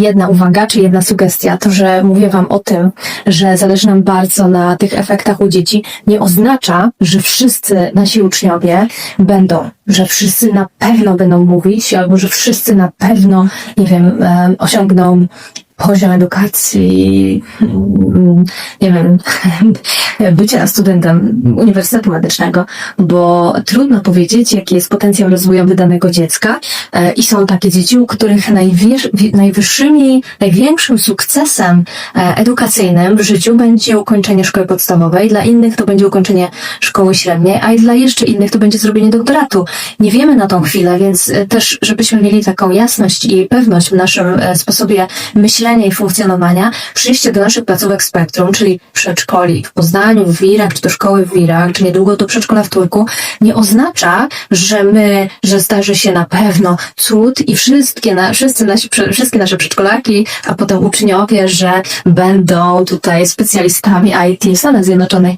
jedna uwaga, czy jedna sugestia. To, że mówię Wam o tym, że zależy nam bardzo na tych efektach u dzieci, nie oznacza, że wszyscy nasi uczniowie będą, że wszyscy na pewno będą mówić, albo że wszyscy na pewno, nie wiem, em, osiągną poziom edukacji, mm, nie wiem, bycia studentem Uniwersytetu Medycznego, bo trudno powiedzieć, jaki jest potencjał rozwojowy danego dziecka e, i są takie dzieci, u których najwyższymi, największym sukcesem e, edukacyjnym w życiu będzie ukończenie szkoły podstawowej, dla innych to będzie ukończenie szkoły średniej, a dla jeszcze innych to będzie zrobienie doktoratu. Nie wiemy na tą chwilę, więc e, też, żebyśmy mieli taką jasność i pewność w naszym sposobie myślenia i funkcjonowania, przyjście do naszych placówek spektrum, czyli przedszkoli w Poznaniu, w Wirach, czy do szkoły w Wirach, czy niedługo do przedszkola w Turku, nie oznacza, że my, że zdarzy się na pewno cud i wszystkie, na, wszyscy nasi, wszystkie nasze przedszkolaki, a potem uczniowie, że będą tutaj specjalistami IT w Stanach Zjednoczonych.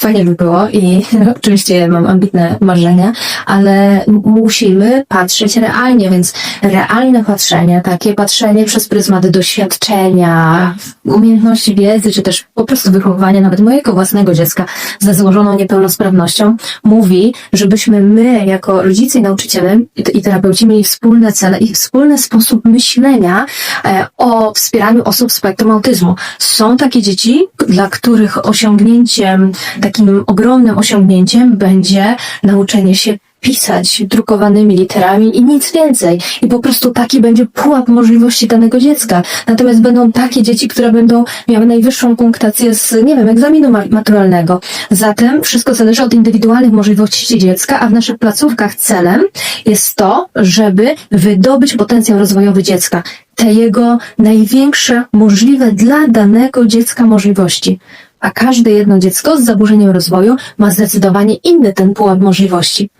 Fajnie by było i oczywiście mam ambitne marzenia, ale musimy patrzeć realnie, więc realne patrzenie, takie patrzenie przez pryzmat doświadczenia, umiejętności wiedzy, czy też po prostu wychowywania nawet mojego własnego dziecka ze złożoną niepełnosprawnością, mówi, żebyśmy my, jako rodzice i nauczyciele i terapeuci, mieli wspólne cele i wspólny sposób myślenia e, o wspieraniu osób z spektrum autyzmu. Są takie dzieci, dla których osiągnięciem, takim ogromnym osiągnięciem będzie nauczenie się pisać drukowanymi literami i nic więcej. I po prostu taki będzie pułap możliwości danego dziecka. Natomiast będą takie dzieci, które będą miały najwyższą punktację z, nie wiem, egzaminu ma- maturalnego. Zatem wszystko zależy od indywidualnych możliwości dziecka, a w naszych placówkach celem jest to, żeby wydobyć potencjał rozwojowy dziecka. Te jego największe możliwe dla danego dziecka możliwości. A każde jedno dziecko z zaburzeniem rozwoju ma zdecydowanie inny ten pułap możliwości.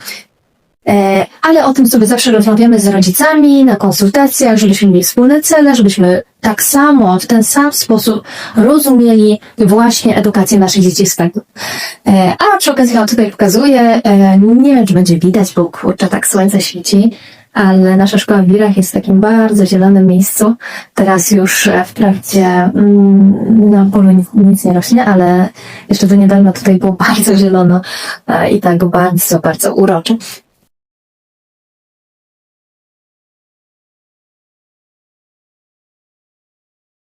E, ale o tym sobie zawsze rozmawiamy z rodzicami na konsultacjach, żebyśmy mieli wspólne cele, żebyśmy tak samo, w ten sam sposób rozumieli właśnie edukację naszych dzieci z tego. E, a przy okazji wam tutaj pokazuję, e, nie wiem czy będzie widać, bo kurczę, tak słońce świeci, ale nasza szkoła w Wirach jest w takim bardzo zielonym miejscu. Teraz już e, wprawdzie mm, na polu nic, nic nie rośnie, ale jeszcze do niedawna tutaj było bardzo zielono i tak bardzo, bardzo urocze.